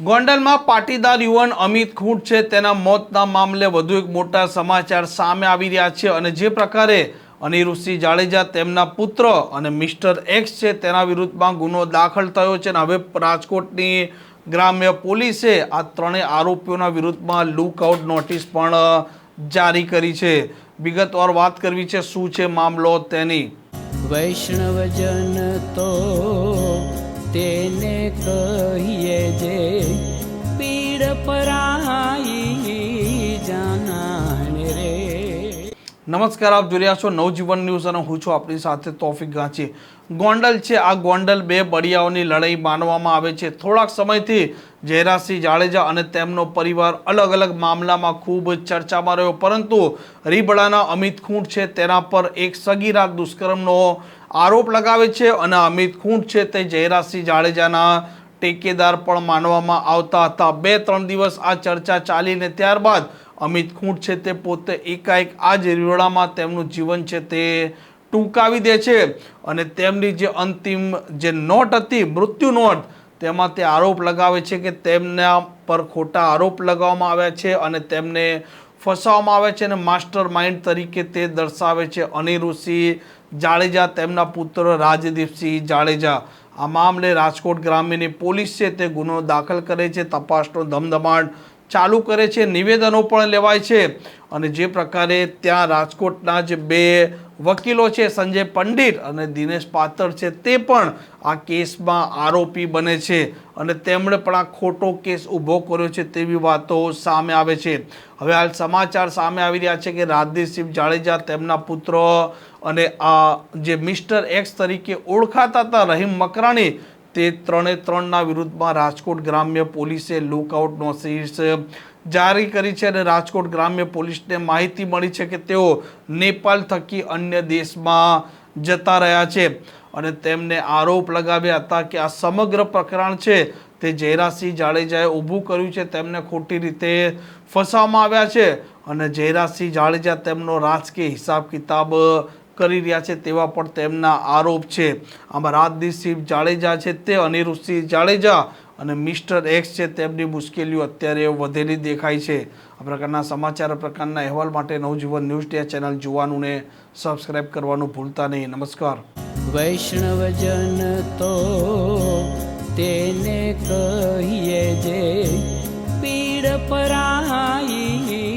ગોંડલમાં પાટીદાર યુવાન અમિત ખૂંટ છે. તેના મોતના મામલે વધુ એક મોટા સમાચાર સામે આવી રહ્યા છે અને જે પ્રકારે અનિરુદ્ધસિંહ જાડેજા તેમના પુત્ર અને મિસ્ટર એક્સ છે તેના વિરુદ્ધમાં ગુનો દાખલ થયો છે અને હવે રાજકોટની ગ્રામ્ય પોલીસે આ ત્રણેય આરોપીઓના વિરુદ્ધમાં લુકઆઉટ નોટિસ પણ જારી કરી છે. વિગતવાર વાત કરવી છે, શું છે મામલો તેની? વૈષ્ણવજન તો કહીએ જે પીડ પરાઈ જાનાને રે. નમસ્કાર, આપ જોઈ રહ્યા છો નવજીવન ન્યૂઝ અને હું છું આપણી સાથે તોફિક ગાંચી. ગોંડલ છે, આ ગોંડલ બે બળિયાઓની લડાઈ માનવામાં આવે છે. થોડાક સમયથી જયરાજસિંહ જાડેજા અને તેમનો પરિવાર અલગ અલગ મામલામાં ખૂબ ચર્ચામાં રહ્યો, પરંતુ રીબડાના અમિત ખૂંટ છે, તેના પર એક સગીરા દુષ્કર્મનો આરોપ લગાવે છે અને અમિત ખૂંટ છે તે જયરાજસિંહ જાડેજાના ટેકેદાર પણ માનવામાં આવતા હતા. બે ત્રણ દિવસ આ ચર્ચા ચાલીને ત્યારબાદ અમિત ખૂંટ છે તે પોતે એકાએક આ જ રીવડામાં તેમનું જીવન છે તે ટૂંકાવી દે છે અને તેમની જે અંતિમ જે નોટ હતી, મૃત્યુ નોટ, તેમાં તે આરોપ લગાવે છે કે તેમના પર ખોટા આરોપ લગાવવામાં આવ્યા છે અને તેમને ફસાવવામાં આવે છે અને માસ્ટર માઇન્ડ તરીકે તે દર્શાવે છે. અનિરુદ્ધસિંહ જાડેજા, તેમના પુત્ર રાજદીપસિંહ જાડેજા. આ મામલે રાજકોટ ગ્રામ્યની પોલીસ છે, તે ગુનો દાખલ કરે છે, તપાસનો ધમધમાટ ચાલુ કરે છે, નિવેદનો પણ લેવાય છે. અને જે પ્રકારે ત્યાં રાજકોટના જે બે વકીલો છે સંજય પંડિત અને દિનેશ પાતર છે તે પણ આ કેસમાં આરોપી બને છે અને તેમણે પણ આ ખોટો કેસ ઊભો કર્યો છે તેવી વાતો સામે આવે છે. હવે હાલ સમાચાર સામે આવી રહ્યા છે કે રાજદીપસિંહ જાડેજા તેમના પુત્ર અને આ જે મિસ્ટર એક્સ તરીકે ઓળખાતા હતા રહીમ મકરાણી તે ત્રણે ત્રણના વિરુદ્ધમાં રાજકોટ ગ્રામ્ય પોલીસે લુકઆઉટ નોટિસ જારી કરી છે અને રાજકોટ ગ્રામ્ય પોલીસને માહિતી મળી છે કે તેઓ નેપાળ થકી અન્ય દેશમાં જતા રહ્યા છે. અને તેમને આરોપ લગાવ્યા હતા કે આ સમગ્ર પ્રકરણ છે તે જયરાજસિંહ જાડેજાએ ઊભું કર્યું છે. તેમને ખોટી રીતે ફસાવવામાં આવ્યા છે અને જયરાજસિંહ જાડેજા તેમનો રાજકીય હિસાબ કિતાબ કરી રહ્યા છે તેવા પણ તેમના આરોપ છે. આમાં રાજદીપસિંહ જાડેજા છે તે અનિરુદ્ધસિંહ જાડેજા અને મિસ્ટર એક્સ છે, તેમની મુશ્કેલીઓ અત્યારે વધેલી દેખાય છે. આ પ્રકારના સમાચાર પ્રકારના અહેવાલ માટે નવજીવન ન્યૂઝ ડે ચેનલ જોવાનું ને સબસ્ક્રાઇબ કરવાનું ભૂલતા નહીં. નમસ્કાર. વૈષ્ણવજન તો તેને કહીએ જે પીડ પરાઈ